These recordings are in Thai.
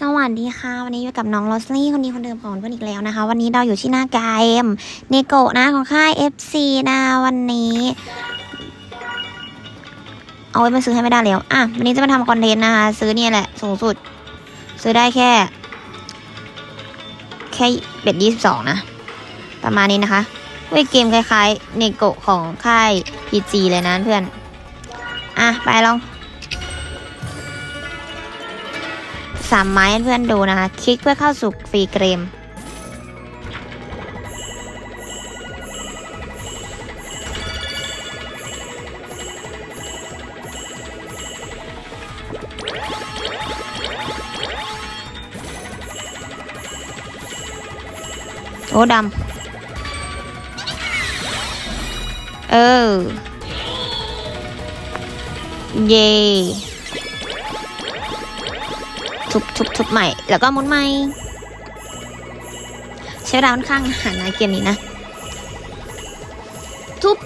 สวัสดีค่ะ วันนี้อยู่กับน้องลอสลี่คนดีคนเดิมของเพื่อนอีกแล้วนะคะ วันนี้เราอยู่ที่หน้ากาเอมเนโกะนะของค่าย FC นะวันนี้ เอาไว้มาซื้อให้ไม่ได้แล้ว อะ วันนี้จะมาทำคอนเทนต์นะคะ ซื้อเนี่ยแหละ สูงสุด ซื้อได้แค่ แค่เบ็ดยี่สิบสองนะ ประมาณนี้นะคะเว้ยเกมคล้ายๆเนโกะของค่าย PG เลยนะเพื่อน อะ ไปลอง สามไม้ให้เพื่อนดูนะคะ คลิกเพื่อเข้าสู่ฟรีเกม โอ้ดำ เออ เย่ ทุบทุบทุบใหม่ แล้วก็มุนใหม่ ใช้เวลาค่อนข้างหานะเกมนี้นะ ทุบ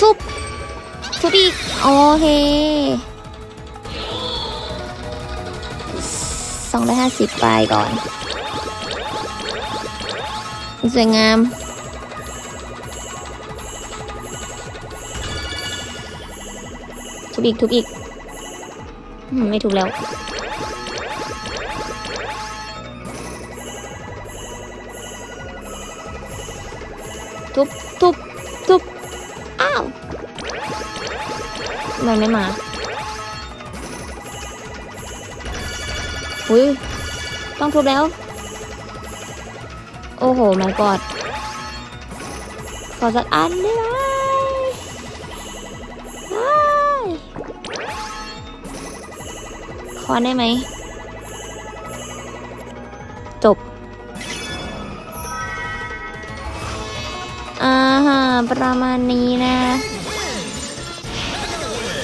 ทุบ ทุบอีก โอเคสองร้อยห้าสิบไปก่อน สวยงามทุบอีกทุบอีก ไม่ถูกแล้ว ทุบทุบทุบอ้าวทำไมไม่มาอุ้ยต้องทุบแล้ว โอ้โหไม่กอดขอสักอันได้ไหมได้ขอได้ไหม ประมาณนี้นะ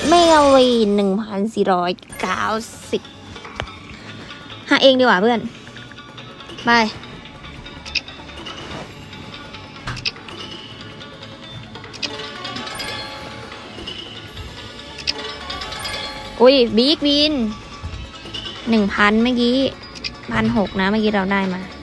เมกาวีหนึ่งพันสี่ร้อยเก้าสิบหาเองดีกว่าเพื่อน ไป อุ้ย บิ๊กวินหนึ่งพันเมื่อกี้พันหกนะ เมื่อกี้เราได้มา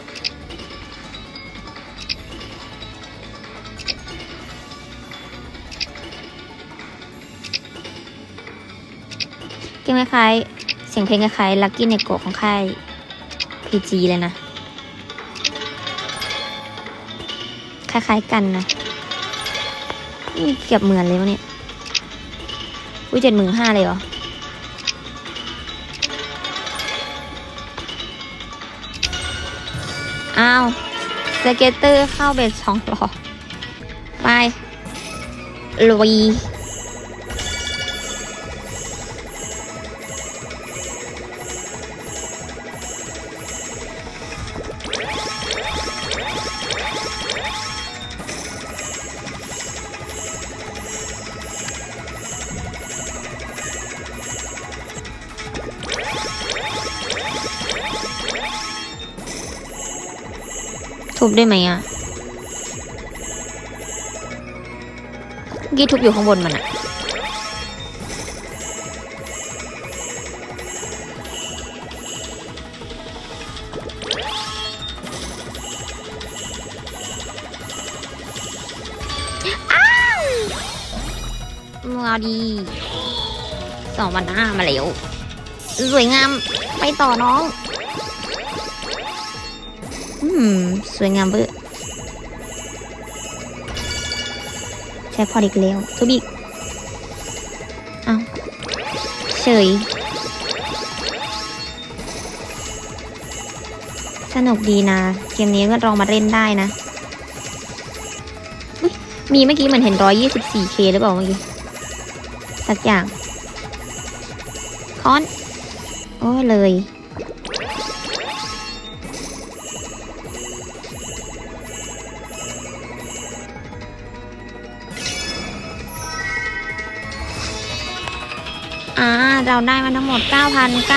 เกมคล้ายๆเสียงเพลงคล้ายๆลักกี้เนโกะของค่าย PG เลยนะ คล้ายๆกันนะเกือบเหมือนเลยวะเนี่ยอุ้ยเจ็ดหมื่นห้าเลยเหรออ้าวสเก็ตเตอร์เข้าเบ็ดสองหลอไปลุย ทุบได้ไหมอะกี้ทุบอยู่ข้างบนมันอะอ้าวมาดีสองวันห้ามาแล้ว สวยงาม ไปต่อน้อง สวยงามเบอร์ใช้พอดีกแล้วทุบอีกเอาเฉย สนุกดีนะ เกมนี้ก็ลองมาเล่นได้นะ มีเมื่อกี้เหมือนเห็นร้อยยี่สิบสี่เคหรือเปล่าเมื่อกี้ สักอย่างคอน โอ้เลย อ่าเราได้มาทั้งหมด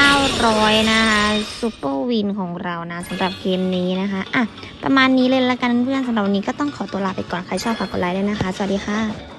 9,900 นะคะซูเปอร์วินของเรานะสำหรับเกมนี้นะคะอะประมาณนี้เลยละกันเพื่อนสำหรับวันนี้ก็ต้องขอตัวลาไปก่อน ใครชอบฝากกดไลค์ด้วยนะคะ สวัสดีค่ะ